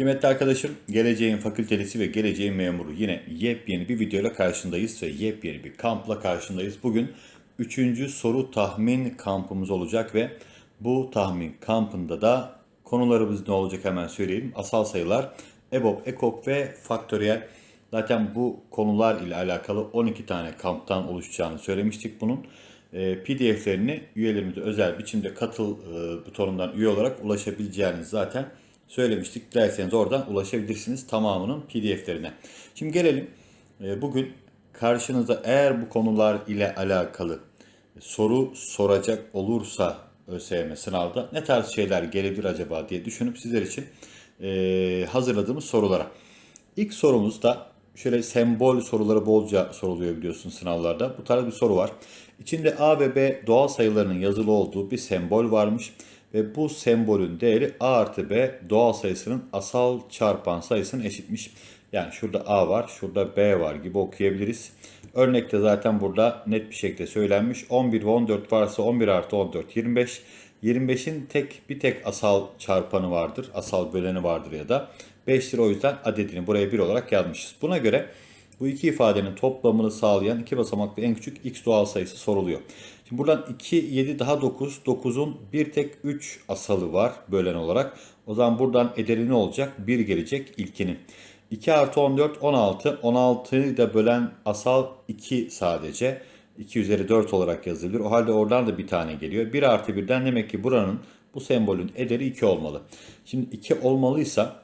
Kıymetli arkadaşım, geleceğin fakültelisi ve geleceğin memuru yine yepyeni bir videoyla karşındayız ve yepyeni bir kampla karşındayız. Bugün üçüncü soru tahmin kampımız olacak ve bu tahmin kampında da konularımız ne olacak hemen söyleyeyim. Asal sayılar, EBOB, EKOK ve faktöriyel. Zaten bu konular ile alakalı 12 tane kamptan oluşacağını söylemiştik bunun. E, PDF'lerini üyelerimize özel biçimde katıl e, butonundan üye olarak ulaşabileceğiniz zaten söylemiştik. Dilerseniz oradan ulaşabilirsiniz tamamının PDF'lerine. Şimdi gelelim e, bugün karşınıza eğer bu konular ile alakalı soru soracak olursa ÖSYM sınavda ne tarz şeyler gelebilir acaba diye düşünüp sizler için e, hazırladığımız sorulara. İlk sorumuzda şöyle sembol soruları bolca soruluyor biliyorsun sınavlarda. Bu tarz bir soru var. İçinde A ve B doğal sayılarının yazılı olduğu bir sembol varmış. Ve bu sembolün değeri A artı B doğal sayısının asal çarpan sayısının eşitmiş. Yani şurada A var, şurada B var gibi okuyabiliriz. Örnekte zaten burada net bir şekilde söylenmiş. 11 ve 14 varsa 11 artı 14 25. 25'in tek bir tek asal çarpanı vardır. Asal böleni vardır ya da 5 lira o yüzden adedini buraya 1 olarak yazmışız. Buna göre bu iki ifadenin toplamını sağlayan iki basamaklı en küçük x doğal sayısı soruluyor. Şimdi buradan 2, 7 daha 9. 9'un bir tek 3 asalı var bölen olarak. O zaman buradan ederi ne olacak? 1 gelecek ilkinin. 2 artı 14, 16. 16'yı da bölen asal 2 sadece. 2 üzeri 4 olarak yazılır. O halde oradan da bir tane geliyor. 1 artı 1'den demek ki buranın bu sembolün ederi 2 olmalı. Şimdi 2 olmalıysa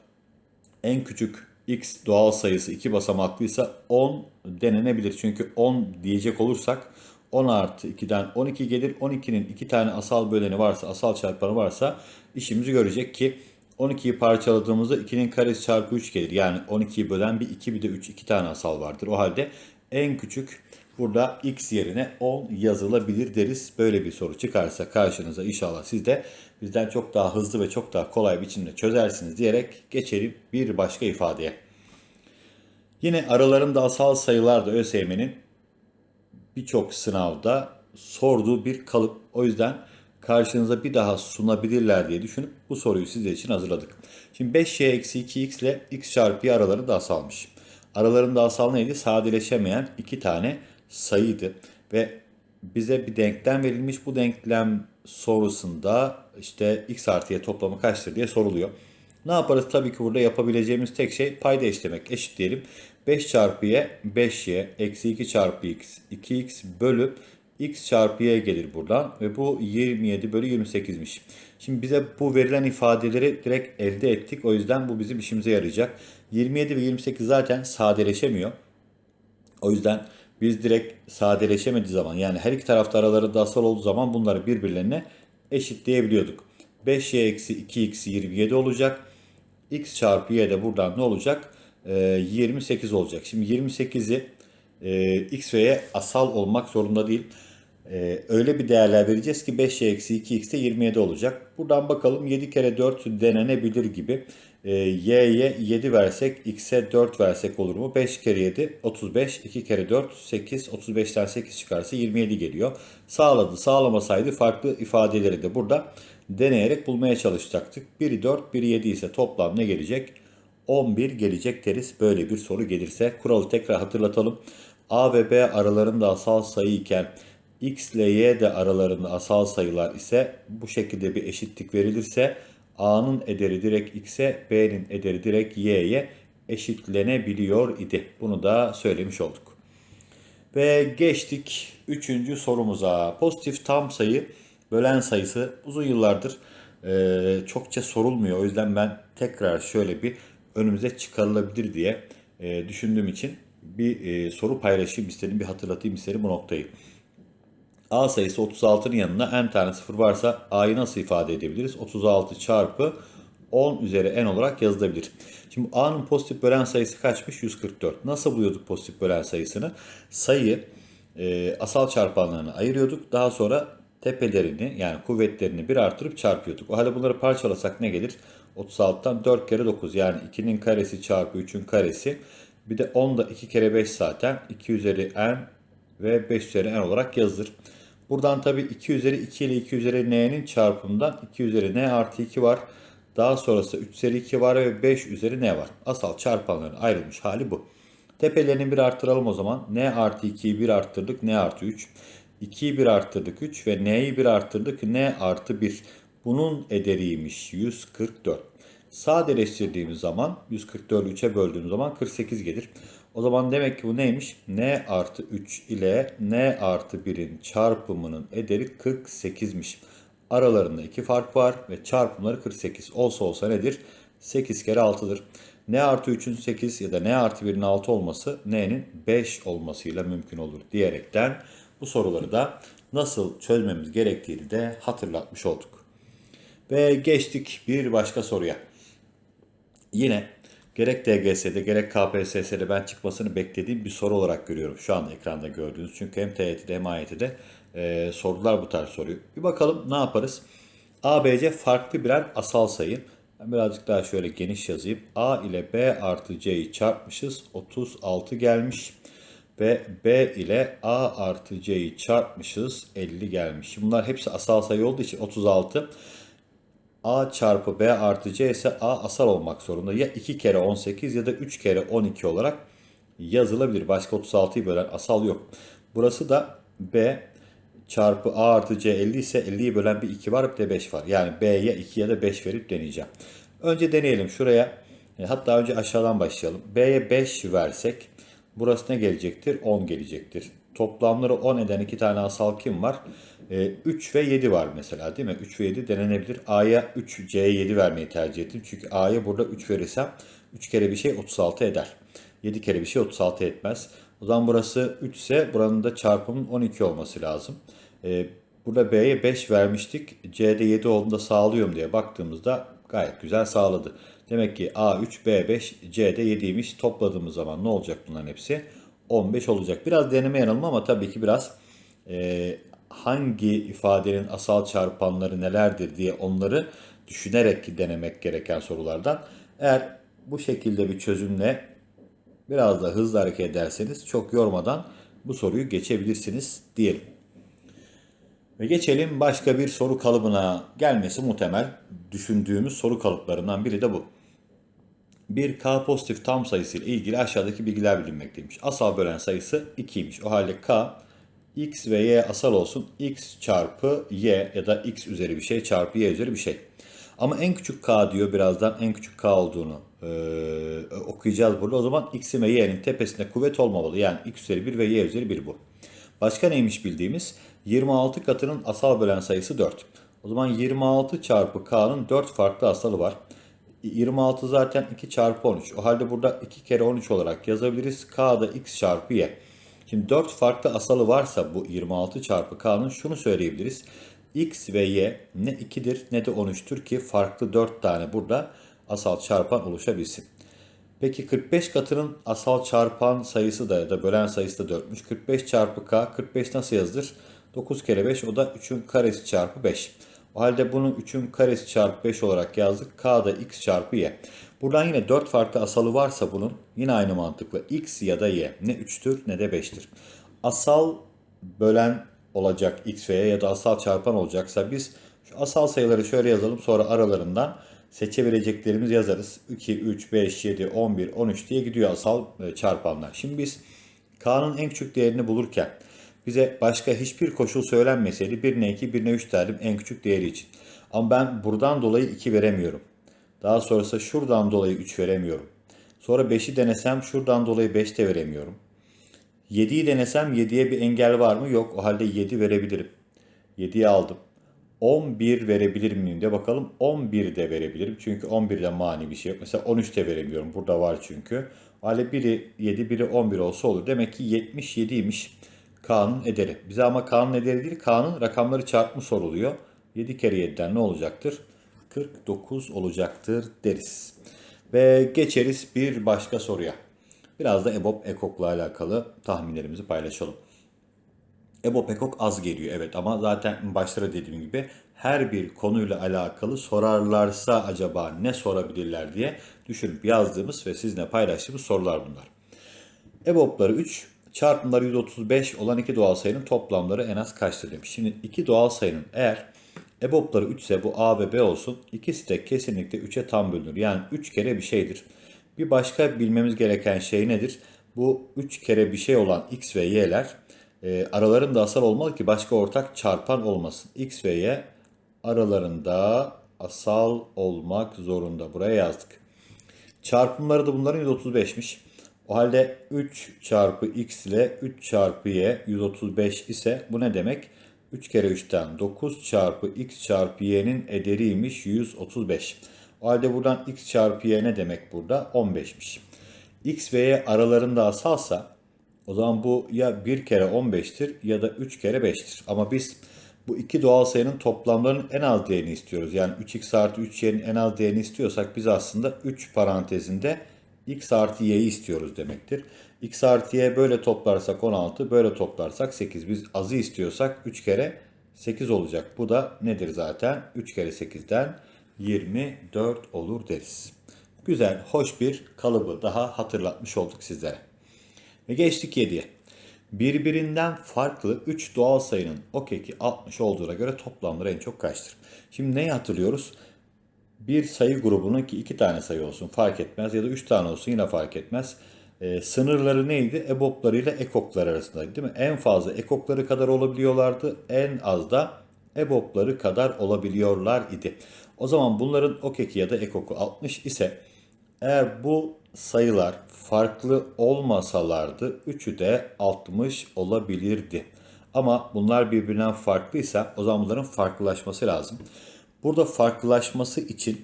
en küçük x doğal sayısı 2 basamaklıysa 10 denenebilir. Çünkü 10 diyecek olursak 10 artı 2'den 12 gelir. 12'nin 2 tane asal böleni varsa, asal çarpanı varsa işimizi görecek ki 12'yi parçaladığımızda 2'nin karesi çarpı 3 gelir. Yani 12'yi bölen bir 2 bir de 3 2 tane asal vardır. O halde en küçük burada x yerine 10 yazılabilir deriz. Böyle bir soru çıkarsa karşınıza inşallah siz de bizden çok daha hızlı ve çok daha kolay biçimde çözersiniz diyerek geçelim bir başka ifadeye. Yine aralarında asal sayılar da ÖSYM'nin birçok sınavda sorduğu bir kalıp. O yüzden karşınıza bir daha sunabilirler diye düşünüp bu soruyu sizler için hazırladık. Şimdi 5y eksi 2x ile x çarpı y aralarında asalmış. Aralarında asal neydi? Sadeleşemeyen iki tane sayıydı. Ve bize bir denklem verilmiş. Bu denklem sorusunda işte x artı y toplamı kaçtır diye soruluyor. Ne yaparız? Tabii ki burada yapabileceğimiz tek şey payda eşlemek. Eşit diyelim. 5 çarpı y 5y eksi 2 çarpı x 2x bölü x çarpı y gelir buradan. Ve bu 27 bölü 28'miş. Şimdi bize bu verilen ifadeleri direkt elde ettik. O yüzden bu bizim işimize yarayacak. 27 ve 28 zaten sadeleşemiyor. O yüzden biz direkt sadeleşemediği zaman yani her iki tarafta aralarında asal olduğu zaman bunları birbirlerine eşitleyebiliyorduk. 5y eksi 2x 27 olacak. x çarpı y de buradan ne olacak? Ee, 28 olacak. Şimdi 28'i e, x ve asal olmak zorunda değil. Ee, öyle bir değerler vereceğiz ki 5y eksi 2x de 27 olacak. Buradan bakalım 7 kere 4 denenebilir gibi. Ee, y'ye 7 versek x'e 4 versek olur mu? 5 kere 7 35 2 kere 4 8 35'ten 8 çıkarsa 27 geliyor. Sağladı sağlamasaydı farklı ifadeleri de burada deneyerek bulmaya çalışacaktık. Biri 4 biri 7 ise toplam ne gelecek? 11 gelecek deriz böyle bir soru gelirse. Kuralı tekrar hatırlatalım. A ve B aralarında asal sayı iken x ile y de aralarında asal sayılar ise bu şekilde bir eşitlik verilirse a'nın ederi direkt x'e b'nin ederi direkt y'ye eşitlenebiliyor idi. Bunu da söylemiş olduk. Ve geçtik 3. sorumuza. Pozitif tam sayı bölen sayısı uzun yıllardır e, çokça sorulmuyor. O yüzden ben tekrar şöyle bir önümüze çıkarılabilir diye e, düşündüğüm için bir e, soru paylaşayım istedim, bir hatırlatayım istedim bu noktayı. A sayısı 36'nın yanına n tane sıfır varsa A'yı nasıl ifade edebiliriz? 36 çarpı 10 üzeri n olarak yazılabilir. Şimdi A'nın pozitif bölen sayısı kaçmış? 144. Nasıl buluyorduk pozitif bölen sayısını? Sayı e, asal çarpanlarını ayırıyorduk. Daha sonra tepelerini yani kuvvetlerini bir artırıp çarpıyorduk. O halde bunları parçalasak ne gelir? 36'tan 4 kere 9 yani 2'nin karesi çarpı 3'ün karesi. Bir de 10 da 2 kere 5 zaten 2 üzeri n ve 5 üzeri n olarak yazılır. Buradan tabi 2 üzeri 2 ile 2 üzeri n'nin çarpımından 2 üzeri n artı 2 var. Daha sonrası 3 üzeri 2 var ve 5 üzeri n var. Asal çarpanların ayrılmış hali bu. Tepelerini bir arttıralım o zaman. n artı 2'yi 1 arttırdık. n artı 3. 2'yi 1 arttırdık 3 ve n'yi 1 arttırdık. n artı 1. Bunun ederiymiş 144. Sadeleştirdiğimiz zaman 144'ü 3'e böldüğümüz zaman 48 gelir. O zaman demek ki bu neymiş? n artı 3 ile n artı 1'in çarpımının ederi 48'miş. Aralarında iki fark var ve çarpımları 48. Olsa olsa nedir? 8 kere 6'dır. n artı 3'ün 8 ya da n artı 1'in 6 olması n'nin 5 olmasıyla mümkün olur diyerekten bu soruları da nasıl çözmemiz gerektiğini de hatırlatmış olduk. Ve geçtik bir başka soruya. Yine gerek DGS'de gerek KPSS'de ben çıkmasını beklediğim bir soru olarak görüyorum. Şu anda ekranda gördüğünüz. Çünkü hem TYT'de hem AYT'de e, sordular bu tarz soruyu. Bir bakalım ne yaparız? ABC farklı birer asal sayı. Ben birazcık daha şöyle geniş yazayım. A ile B artı C'yi çarpmışız. 36 gelmiş. Ve B ile A artı C'yi çarpmışız. 50 gelmiş. Bunlar hepsi asal sayı olduğu için 36. A çarpı B artı C ise A asal olmak zorunda. Ya 2 kere 18 ya da 3 kere 12 olarak yazılabilir. Başka 36'yı bölen asal yok. Burası da B çarpı A artı C 50 ise 50'yi bölen bir 2 var bir de 5 var. Yani B'ye 2 ya da 5 verip deneyeceğim. Önce deneyelim şuraya. e, Hatta önce aşağıdan başlayalım. B'ye 5 versek burası ne gelecektir? 10 gelecektir. Toplamları 10 eden iki tane asal kim var? E, 3 ve 7 var mesela değil mi? 3 ve 7 denenebilir. A'ya 3, C'ye 7 vermeyi tercih ettim. Çünkü A'ya burada 3 verirsem 3 kere bir şey 36 eder. 7 kere bir şey 36 etmez. O zaman burası 3 ise buranın da çarpımın 12 olması lazım. Ee, burada B'ye 5 vermiştik. C'de 7 olduğunda sağlıyorum diye baktığımızda gayet güzel sağladı. Demek ki A3, B5, C'de 7'ymiş. Topladığımız zaman ne olacak bunların hepsi? 15 olacak. Biraz deneme yanılma ama tabii ki biraz e, hangi ifadenin asal çarpanları nelerdir diye onları düşünerek denemek gereken sorulardan. Eğer bu şekilde bir çözümle biraz da hızlı hareket ederseniz çok yormadan bu soruyu geçebilirsiniz diyelim. Ve geçelim başka bir soru kalıbına gelmesi muhtemel düşündüğümüz soru kalıplarından biri de bu. Bir K pozitif tam sayısı ile ilgili aşağıdaki bilgiler bilinmekteymiş. Asal bölen sayısı 2'ymiş. O halde K x ve y asal olsun. x çarpı y ya da x üzeri bir şey çarpı y üzeri bir şey. Ama en küçük k diyor birazdan en küçük k olduğunu e, okuyacağız burada. O zaman x'in ve y'nin tepesinde kuvvet olmamalı. Yani x üzeri 1 ve y üzeri 1 bu. Başka neymiş bildiğimiz? 26 katının asal bölen sayısı 4. O zaman 26 çarpı k'nın 4 farklı asalı var. 26 zaten 2 çarpı 13. O halde burada 2 kere 13 olarak yazabiliriz. K da x çarpı y. Şimdi 4 farklı asalı varsa bu 26 çarpı k'nın şunu söyleyebiliriz. x ve y ne 2'dir ne de 13'tür ki farklı 4 tane burada asal çarpan oluşabilsin. Peki 45 katının asal çarpan sayısı da ya da bölen sayısı da 4'müş. 45 çarpı k 45 nasıl yazılır? 9 kere 5 o da 3'ün karesi çarpı 5. O halde bunu 3'ün karesi çarpı 5 olarak yazdık. K da x çarpı y. Buradan yine 4 farklı asalı varsa bunun yine aynı mantıkla x ya da y ne 3'tür ne de 5'tir. Asal bölen olacak x ve y ya da asal çarpan olacaksa biz şu asal sayıları şöyle yazalım sonra aralarından seçebileceklerimizi yazarız. 2, 3, 5, 7, 11, 13 diye gidiyor asal e, çarpanlar. Şimdi biz k'nın en küçük değerini bulurken bize başka hiçbir koşul söylenmeseydi 1 ne 2, 1 ne 3 derdim en küçük değeri için. Ama ben buradan dolayı 2 veremiyorum. Daha sonrası şuradan dolayı 3 veremiyorum. Sonra 5'i denesem şuradan dolayı 5 de veremiyorum. 7'yi denesem 7'ye bir engel var mı? Yok. O halde 7 verebilirim. 7'yi aldım. 11 verebilir miyim de bakalım. 11 de verebilirim. Çünkü 11'de mani bir şey yok. Mesela 13 de veremiyorum. Burada var çünkü. O biri 7, biri 11 olsa olur. Demek ki 77'ymiş K'nın ederi. Bize ama K'nın ederi değil, K'nın rakamları çarpımı soruluyor. 7 kere 7'den ne olacaktır? 49 olacaktır deriz. Ve geçeriz bir başka soruya. Biraz da EBOB EKOK'la alakalı tahminlerimizi paylaşalım. EBOB EKOK az geliyor evet ama zaten başlara dediğim gibi her bir konuyla alakalı sorarlarsa acaba ne sorabilirler diye düşünüp yazdığımız ve sizinle paylaştığımız sorular bunlar. EBOB'ları 3, çarpımları 135 olan iki doğal sayının toplamları en az kaçtır demiş. Şimdi iki doğal sayının eğer EBOB'ları 3 ise bu A ve B olsun. İkisi de kesinlikle 3'e tam bölünür. Yani 3 kere bir şeydir. Bir başka bilmemiz gereken şey nedir? Bu 3 kere bir şey olan X ve Y'ler e, aralarında asal olmalı ki başka ortak çarpan olmasın. X ve Y aralarında asal olmak zorunda. Buraya yazdık. Çarpımları da bunların 135'miş. O halde 3 çarpı x ile 3 çarpı y 135 ise bu ne demek? 3 kere 3'ten 9 çarpı x çarpı y'nin ederiymiş 135. O halde buradan x çarpı y ne demek burada? 15'miş. x ve y aralarında asalsa o zaman bu ya 1 kere 15'tir ya da 3 kere 5'tir. Ama biz bu iki doğal sayının toplamlarının en az değerini istiyoruz. Yani 3x artı 3y'nin en az değerini istiyorsak biz aslında 3 parantezinde x artı y'yi istiyoruz demektir. x artı y böyle toplarsak 16, böyle toplarsak 8. Biz azı istiyorsak 3 kere 8 olacak. Bu da nedir zaten? 3 kere 8'den 24 olur deriz. Güzel, hoş bir kalıbı daha hatırlatmış olduk sizlere. Ve geçtik 7'ye. Birbirinden farklı 3 doğal sayının okeki 60 olduğuna göre toplamları en çok kaçtır? Şimdi neyi hatırlıyoruz? Bir sayı grubunun ki iki tane sayı olsun fark etmez ya da üç tane olsun yine fark etmez. Ee, sınırları neydi? EBOB'ları ile EKOK'lar arasındaydı değil mi? En fazla EKOK'ları kadar olabiliyorlardı. En az da EBOB'ları kadar olabiliyorlar idi. O zaman bunların okeki ya da EKOK'u 60 ise eğer bu sayılar farklı olmasalardı üçü de 60 olabilirdi. Ama bunlar birbirinden farklıysa o zaman bunların farklılaşması lazım. Burada farklılaşması için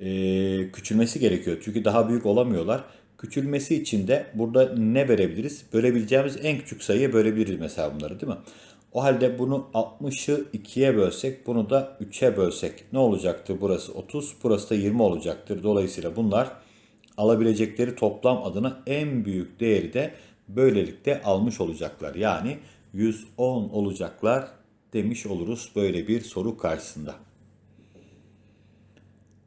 e, küçülmesi gerekiyor. Çünkü daha büyük olamıyorlar. Küçülmesi için de burada ne verebiliriz? Bölebileceğimiz en küçük sayıya bölebiliriz mesela bunları değil mi? O halde bunu 60'ı 2'ye bölsek, bunu da 3'e bölsek ne olacaktır? Burası 30, burası da 20 olacaktır. Dolayısıyla bunlar alabilecekleri toplam adına en büyük değeri de böylelikle almış olacaklar. Yani 110 olacaklar demiş oluruz böyle bir soru karşısında.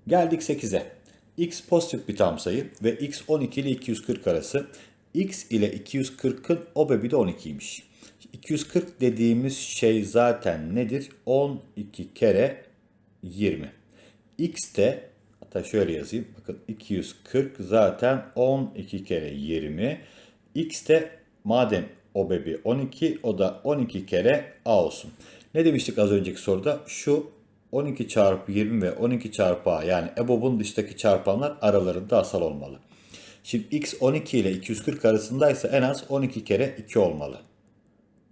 Geldik 8'e. x pozitif bir tam sayı ve x 12 ile 240 arası. x ile 240'ın obebi de 12'ymiş. 240 dediğimiz şey zaten nedir? 12 kere 20. x de hatta şöyle yazayım. Bakın 240 zaten 12 kere 20. x de madem obebi 12 o da 12 kere a olsun. Ne demiştik az önceki soruda? Şu 12 çarpı 20 ve 12 çarpı a yani EBOB'un dıştaki çarpanlar aralarında asal olmalı. Şimdi x 12 ile 240 arasındaysa en az 12 kere 2 olmalı.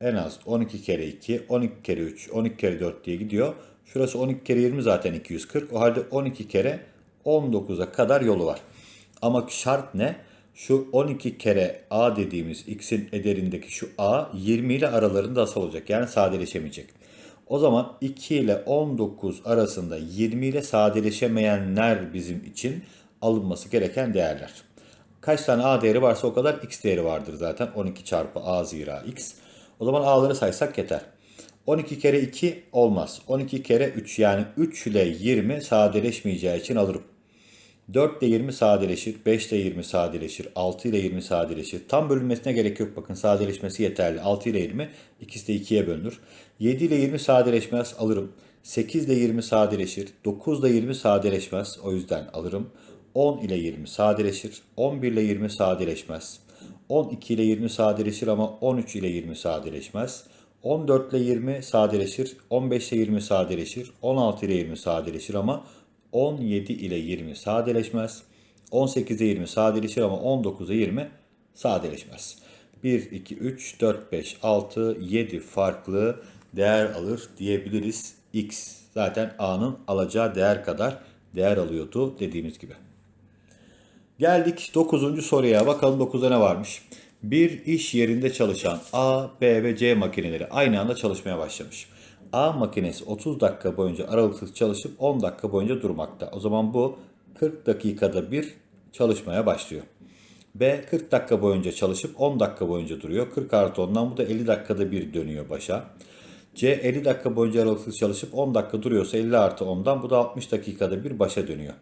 En az 12 kere 2, 12 kere 3, 12 kere 4 diye gidiyor. Şurası 12 kere 20 zaten 240. O halde 12 kere 19'a kadar yolu var. Ama şart ne? Şu 12 kere a dediğimiz x'in ederindeki şu a 20 ile aralarında asal olacak. Yani sadeleşemeyecek. O zaman 2 ile 19 arasında 20 ile sadeleşemeyenler bizim için alınması gereken değerler. Kaç tane a değeri varsa o kadar x değeri vardır zaten. 12 çarpı a zira x. O zaman a'ları saysak yeter. 12 kere 2 olmaz. 12 kere 3 yani 3 ile 20 sadeleşmeyeceği için alırım. 4 ile 20 sadeleşir, 5 ile 20 sadeleşir, 6 ile 20 sadeleşir. Tam bölünmesine gerek yok bakın sadeleşmesi yeterli. 6 ile 20 ikisi de 2'ye bölünür. 7 ile 20 sadeleşmez alırım. 8 ile 20 sadeleşir, 9 ile 20 sadeleşmez o yüzden alırım. 10 ile 20 sadeleşir, 11 ile 20 sadeleşmez. 12 ile 20 sadeleşir ama 13 ile 20 sadeleşmez. 14 ile 20 sadeleşir, 15 ile 20 sadeleşir, 16 ile 20 sadeleşir ama 17 ile 20 sadeleşmez. 18 ile 20 sadeleşir ama 19 ile 20 sadeleşmez. 1, 2, 3, 4, 5, 6, 7 farklı değer alır diyebiliriz. X zaten A'nın alacağı değer kadar değer alıyordu dediğimiz gibi. Geldik 9. soruya. Bakalım 9'da ne varmış? Bir iş yerinde çalışan A, B ve C makineleri aynı anda çalışmaya başlamış. A makinesi 30 dakika boyunca aralıksız çalışıp 10 dakika boyunca durmakta. O zaman bu 40 dakikada bir çalışmaya başlıyor. B 40 dakika boyunca çalışıp 10 dakika boyunca duruyor. 40 artı 10'dan bu da 50 dakikada bir dönüyor başa. C 50 dakika boyunca aralıksız çalışıp 10 dakika duruyorsa 50 artı 10'dan bu da 60 dakikada bir başa dönüyor.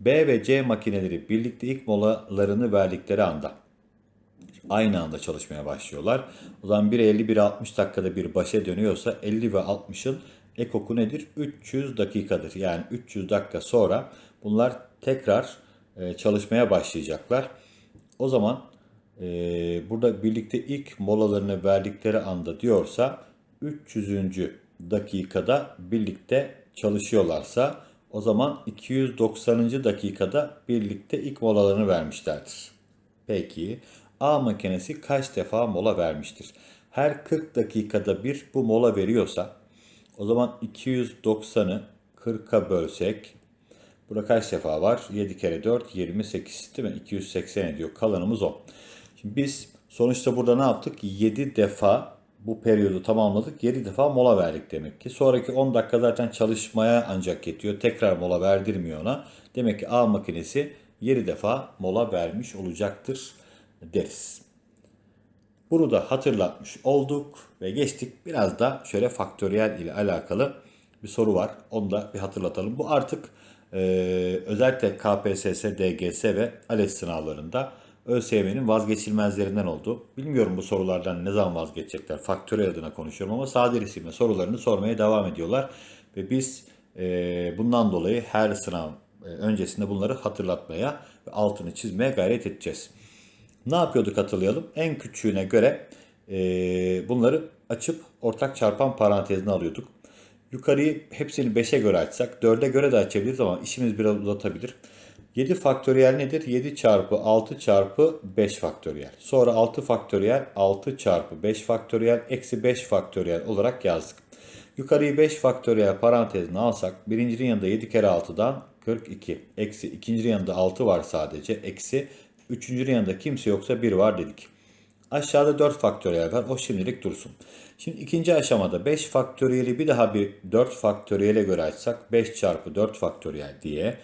B ve C makineleri birlikte ilk molalarını verdikleri anda aynı anda çalışmaya başlıyorlar. O zaman 1 50 1 60 dakikada bir başa dönüyorsa 50 ve 60'ın Ekoku nedir? 300 dakikadır. Yani 300 dakika sonra bunlar tekrar e, çalışmaya başlayacaklar. O zaman e, burada birlikte ilk molalarını verdikleri anda diyorsa 300. dakikada birlikte çalışıyorlarsa o zaman 290. dakikada birlikte ilk molalarını vermişlerdir. Peki A makinesi kaç defa mola vermiştir? Her 40 dakikada bir bu mola veriyorsa o zaman 290'ı 40'a bölsek burada kaç defa var? 7 kere 4 28 değil mi? 280 ediyor. Kalanımız o. Şimdi biz sonuçta burada ne yaptık? 7 defa bu periyodu tamamladık. 7 defa mola verdik demek ki. Sonraki 10 dakika zaten çalışmaya ancak yetiyor. Tekrar mola verdirmiyor ona. Demek ki A makinesi 7 defa mola vermiş olacaktır deriz. Bunu da hatırlatmış olduk ve geçtik. Biraz da şöyle faktöriyel ile alakalı bir soru var. Onu da bir hatırlatalım. Bu artık e, özellikle KPSS, DGS ve ALES sınavlarında ÖSYM'nin vazgeçilmezlerinden oldu. Bilmiyorum bu sorulardan ne zaman vazgeçecekler. Faktöriyel adına konuşuyorum ama sadelisimle sorularını sormaya devam ediyorlar. Ve biz e, bundan dolayı her sınav e, öncesinde bunları hatırlatmaya ve altını çizmeye gayret edeceğiz. Ne yapıyorduk hatırlayalım. En küçüğüne göre e, bunları açıp ortak çarpan parantezine alıyorduk. Yukarıyı hepsini 5'e göre açsak 4'e göre de açabiliriz ama işimiz biraz uzatabilir. 7 faktöriyel nedir? 7 çarpı 6 çarpı 5 faktöriyel. Sonra 6 faktöriyel 6 çarpı 5 faktöriyel eksi 5 faktöriyel olarak yazdık. Yukarıyı 5 faktöriyel parantezine alsak birincinin yanında 7 kere 6'dan 42. Eksi ikincinin yanında 6 var sadece. Eksi üçüncünün yanında kimse yoksa 1 var dedik. Aşağıda 4 faktöriyel var. O şimdilik dursun. Şimdi ikinci aşamada 5 faktöriyeli bir daha bir 4 faktöriyele göre açsak 5 çarpı 4 faktöriyel diye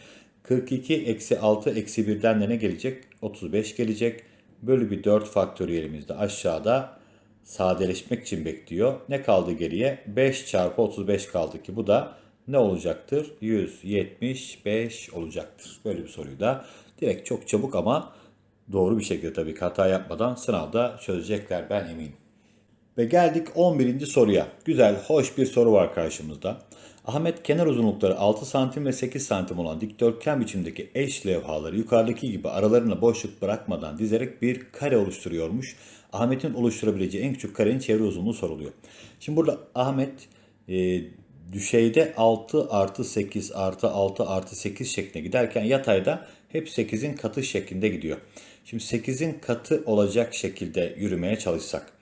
42 eksi 6 eksi 1'den de ne gelecek? 35 gelecek. Bölü bir 4 faktöriyelimiz de aşağıda sadeleşmek için bekliyor. Ne kaldı geriye? 5 çarpı 35 kaldı ki bu da ne olacaktır? 175 olacaktır. Böyle bir soruyu da direkt çok çabuk ama doğru bir şekilde tabii hata yapmadan sınavda çözecekler ben eminim. Ve geldik 11. soruya. Güzel, hoş bir soru var karşımızda. Ahmet kenar uzunlukları 6 santim ve 8 santim olan dikdörtgen biçimdeki eş levhaları yukarıdaki gibi aralarına boşluk bırakmadan dizerek bir kare oluşturuyormuş. Ahmet'in oluşturabileceği en küçük karenin çevre uzunluğu soruluyor. Şimdi burada Ahmet e, düşeyde 6 artı 8 artı 6 artı 8 şeklinde giderken yatayda hep 8'in katı şeklinde gidiyor. Şimdi 8'in katı olacak şekilde yürümeye çalışsak.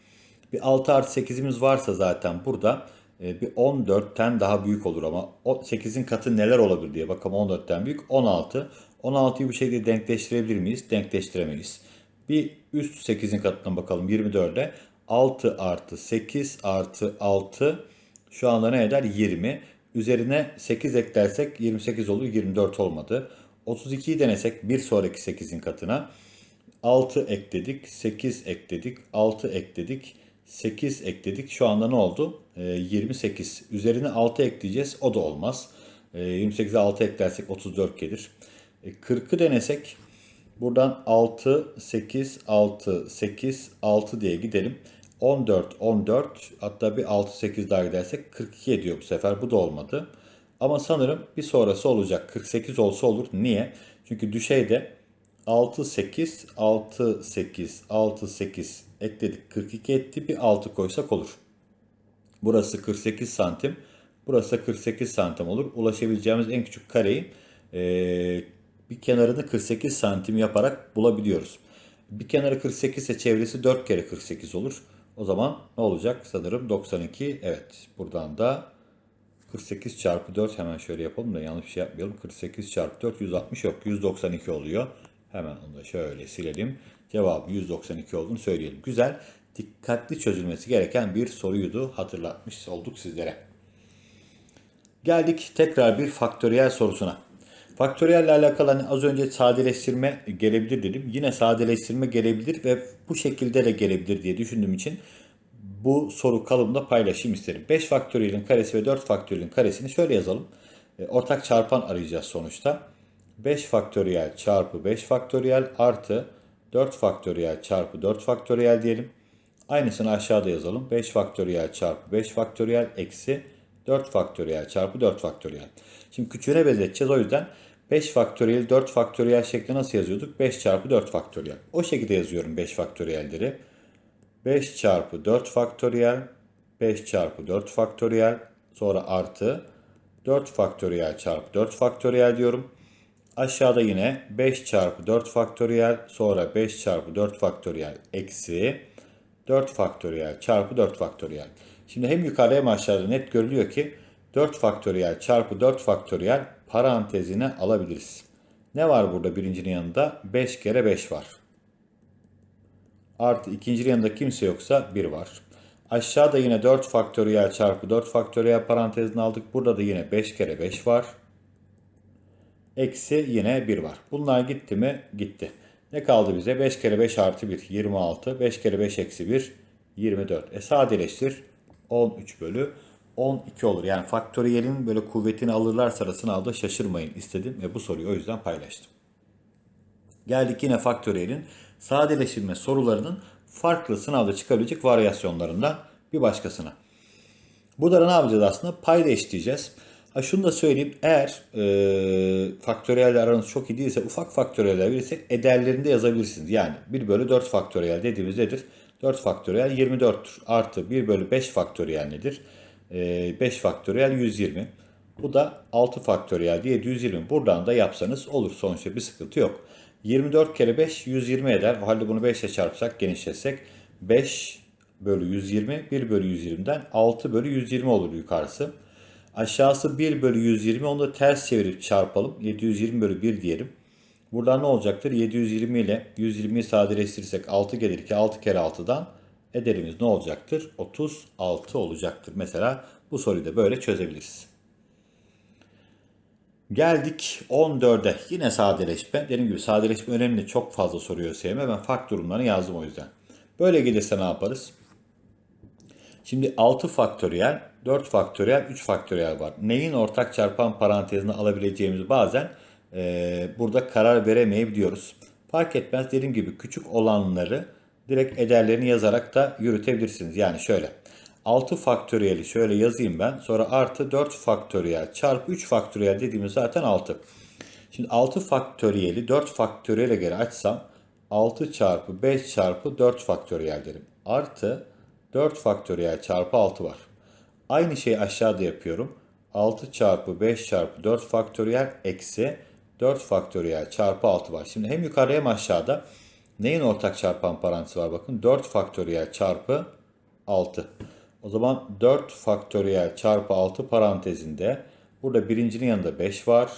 Bir 6 artı 8'imiz varsa zaten burada bir 14'ten daha büyük olur ama 8'in katı neler olabilir diye bakalım 14'ten büyük 16. 16'yı bu şekilde denkleştirebilir miyiz? Denkleştiremeyiz. Bir üst 8'in katına bakalım 24'e 6 artı 8 artı 6 şu anda ne eder? 20. Üzerine 8 eklersek 28 olur 24 olmadı. 32'yi denesek bir sonraki 8'in katına 6 ekledik 8 ekledik 6 ekledik 8 ekledik. Şu anda ne oldu? E, 28. Üzerine 6 ekleyeceğiz. O da olmaz. E, 28'e 6 eklersek 34 gelir. E, 40'ı denesek buradan 6, 8, 6, 8, 6 diye gidelim. 14, 14 hatta bir 6, 8 daha gidersek 42 ediyor bu sefer. Bu da olmadı. Ama sanırım bir sonrası olacak. 48 olsa olur. Niye? Çünkü düşeyde 6, 8, 6, 8, 6, 8 ekledik. 42 etti. Bir 6 koysak olur. Burası 48 santim. Burası 48 santim olur. Ulaşabileceğimiz en küçük kareyi e, bir kenarını 48 santim yaparak bulabiliyoruz. Bir kenarı 48 ise çevresi 4 kere 48 olur. O zaman ne olacak? Sanırım 92. Evet. Buradan da 48 çarpı 4 hemen şöyle yapalım da yanlış şey yapmayalım. 48 çarpı 4 160 yok. 192 oluyor. Hemen onu da şöyle silelim. Cevabı 192 olduğunu söyleyelim. Güzel, dikkatli çözülmesi gereken bir soruydu. Hatırlatmış olduk sizlere. Geldik tekrar bir faktöriyel sorusuna. Faktöriyel ile alakalı hani az önce sadeleştirme gelebilir dedim. Yine sadeleştirme gelebilir ve bu şekilde de gelebilir diye düşündüğüm için bu soru kalıbında paylaşayım isterim. 5 faktöriyelin karesi ve 4 faktöriyelin karesini şöyle yazalım. E, ortak çarpan arayacağız sonuçta. 5 faktöriyel çarpı 5 faktöriyel artı 4 faktöriyel çarpı 4 faktöriyel diyelim. Aynısını aşağıda yazalım. 5 faktöriyel çarpı 5 faktöriyel eksi 4 faktöriyel çarpı 4 faktöriyel. Şimdi küçüğüne benzeteceğiz o yüzden 5 faktöriyel 4 faktöriyel şeklinde nasıl yazıyorduk? 5 çarpı 4 faktöriyel. O şekilde yazıyorum 5 faktöriyelleri. 5 çarpı 4 faktöriyel 5 çarpı 4 faktöriyel sonra artı 4 faktöriyel çarpı 4 faktöriyel diyorum. Aşağıda yine 5 çarpı 4 faktöriyel sonra 5 çarpı 4 faktöriyel eksi 4 faktöriyel çarpı 4 faktöriyel. Şimdi hem yukarıda hem aşağıda net görülüyor ki 4 faktöriyel çarpı 4 faktöriyel parantezine alabiliriz. Ne var burada birincinin yanında? 5 kere 5 var. Artı ikincinin yanında kimse yoksa 1 var. Aşağıda yine 4 faktöriyel çarpı 4 faktöriyel parantezine aldık. Burada da yine 5 kere 5 var. Eksi yine 1 var. Bunlar gitti mi? Gitti. Ne kaldı bize? 5 kere 5 artı 1 26. 5 kere 5 eksi 1 24. E sadeleştir. 13 bölü 12 olur. Yani faktöriyelin böyle kuvvetini alırlarsa sınavda şaşırmayın istedim ve bu soruyu o yüzden paylaştım. Geldik yine faktöriyelin sadeleştirme sorularının farklı sınavda çıkabilecek varyasyonlarından bir başkasına. Burada da ne yapacağız aslında? Payda eşitleyeceğiz. Ha şunu da söyleyeyim. Eğer e, faktöriyeller aranız çok iyi değilse ufak faktöriyeller bilirsek ederlerinde yazabilirsiniz. Yani 1 bölü 4 faktöriyel dediğimiz nedir? 4 faktöriyel 24'tür. Artı 1 bölü 5 faktöriyel nedir? E, 5 faktöriyel 120. Bu da 6 faktöriyel diye 720. Buradan da yapsanız olur. Sonuçta bir sıkıntı yok. 24 kere 5 120 eder. O halde bunu 5 ile çarpsak genişletsek 5 bölü 120 1 bölü 120'den 6 bölü 120 olur yukarısı. Aşağısı 1 bölü 120 onu da ters çevirip çarpalım. 720 bölü 1 diyelim. Buradan ne olacaktır? 720 ile 120'yi sadeleştirirsek 6 gelir ki 6 kere 6'dan ederimiz ne olacaktır? 36 olacaktır. Mesela bu soruyu da böyle çözebiliriz. Geldik 14'e. Yine sadeleşme. Dediğim gibi sadeleşme önemli. Çok fazla soruyor sevme. Ben farklı durumlarını yazdım o yüzden. Böyle gelirse ne yaparız? Şimdi 6 faktöriyel, 4 faktöriyel, 3 faktöriyel var. Neyin ortak çarpan parantezine alabileceğimizi bazen e, burada karar veremeyebiliyoruz. Fark etmez dediğim gibi küçük olanları direkt ederlerini yazarak da yürütebilirsiniz. Yani şöyle 6 faktöriyeli şöyle yazayım ben. Sonra artı 4 faktöriyel çarpı 3 faktöriyel dediğimiz zaten 6. Şimdi 6 faktöriyeli 4 faktöriyele göre açsam 6 çarpı 5 çarpı 4 faktöriyel derim. Artı 4 faktöriyel çarpı 6 var. Aynı şeyi aşağıda yapıyorum. 6 çarpı 5 çarpı 4 faktöriyel eksi 4 faktöriyel çarpı 6 var. Şimdi hem yukarıda hem aşağıda neyin ortak çarpan parantezi var bakın. 4 faktöriyel çarpı 6. O zaman 4 faktöriyel çarpı 6 parantezinde burada birincinin yanında 5 var.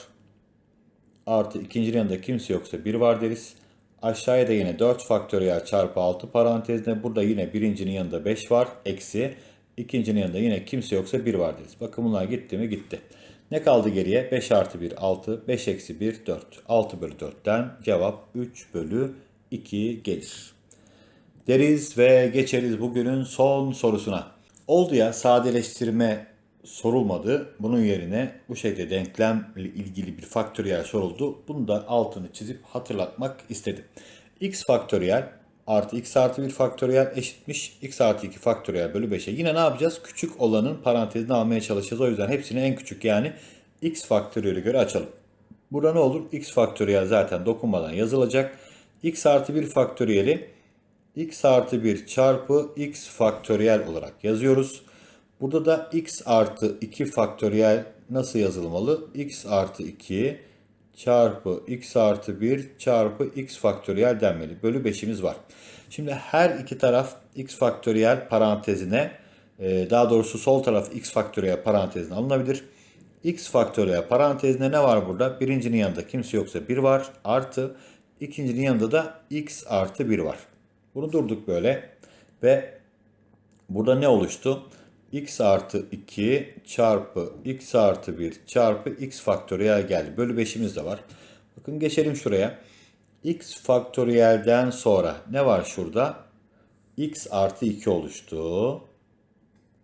Artı ikincinin yanında kimse yoksa 1 var deriz. Aşağıya da yine 4 faktöriyel çarpı 6 parantezinde burada yine birincinin yanında 5 var. Eksi ikincinin yanında yine kimse yoksa 1 var deriz. Bakın bunlar gitti mi gitti. Ne kaldı geriye? 5 artı 1 6, 5 eksi 1 4. 6 bölü 4'ten cevap 3 bölü 2 gelir. Deriz ve geçeriz bugünün son sorusuna. Oldu ya sadeleştirme sorulmadı. Bunun yerine bu şekilde denklemle ilgili bir faktöriyel soruldu. Bunu da altını çizip hatırlatmak istedim. x faktöriyel artı x artı 1 faktöriyel eşitmiş x artı 2 faktöriyel bölü 5'e. Yine ne yapacağız? Küçük olanın parantezini almaya çalışacağız. O yüzden hepsini en küçük yani x faktöriyele göre açalım. Burada ne olur? x faktöriyel zaten dokunmadan yazılacak. x artı 1 faktöriyeli x artı 1 çarpı x faktöriyel olarak yazıyoruz. Burada da x artı 2 faktöriyel nasıl yazılmalı? x artı 2 çarpı x artı 1 çarpı x faktöriyel denmeli. Bölü 5'imiz var. Şimdi her iki taraf x faktöriyel parantezine e, daha doğrusu sol taraf x faktöriyel parantezine alınabilir. x faktöriyel parantezinde ne var burada? Birincinin yanında kimse yoksa 1 var. Artı ikincinin yanında da x artı 1 var. Bunu durduk böyle ve burada ne oluştu? X artı 2 çarpı x artı 1 çarpı x faktöriyel geldi. Bölü 5'imiz de var. Bakın geçelim şuraya. x faktöriyelden sonra ne var şurada? x artı 2 oluştu.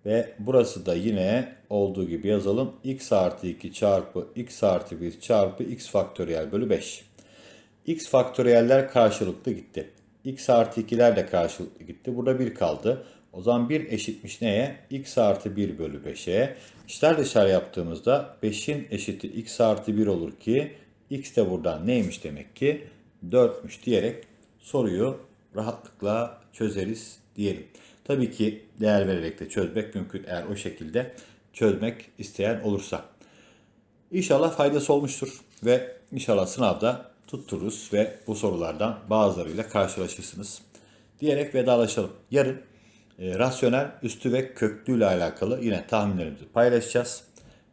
Ve burası da yine olduğu gibi yazalım. x artı 2 çarpı x artı 1 çarpı x faktöriyel bölü 5. x faktöriyeller karşılıklı gitti x artı 2'ler de karşılıklı gitti. Burada 1 kaldı. O zaman 1 eşitmiş neye? x artı 1 bölü 5'e. İşler dışarı yaptığımızda 5'in eşiti x artı 1 olur ki x de buradan neymiş demek ki? 4'müş diyerek soruyu rahatlıkla çözeriz diyelim. Tabii ki değer vererek de çözmek mümkün eğer o şekilde çözmek isteyen olursa. İnşallah faydası olmuştur ve inşallah sınavda tuttururuz ve bu sorulardan bazılarıyla karşılaşırsınız. Diyerek vedalaşalım. Yarın e, rasyonel üstü ve köklü ile alakalı yine tahminlerimizi paylaşacağız.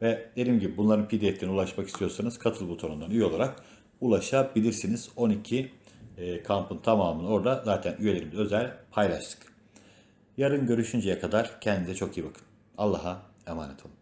Ve dediğim gibi bunların pdf'lerine ulaşmak istiyorsanız katıl butonundan üye olarak ulaşabilirsiniz. 12 e, kampın tamamını orada zaten üyelerimiz özel paylaştık. Yarın görüşünceye kadar kendinize çok iyi bakın. Allah'a emanet olun.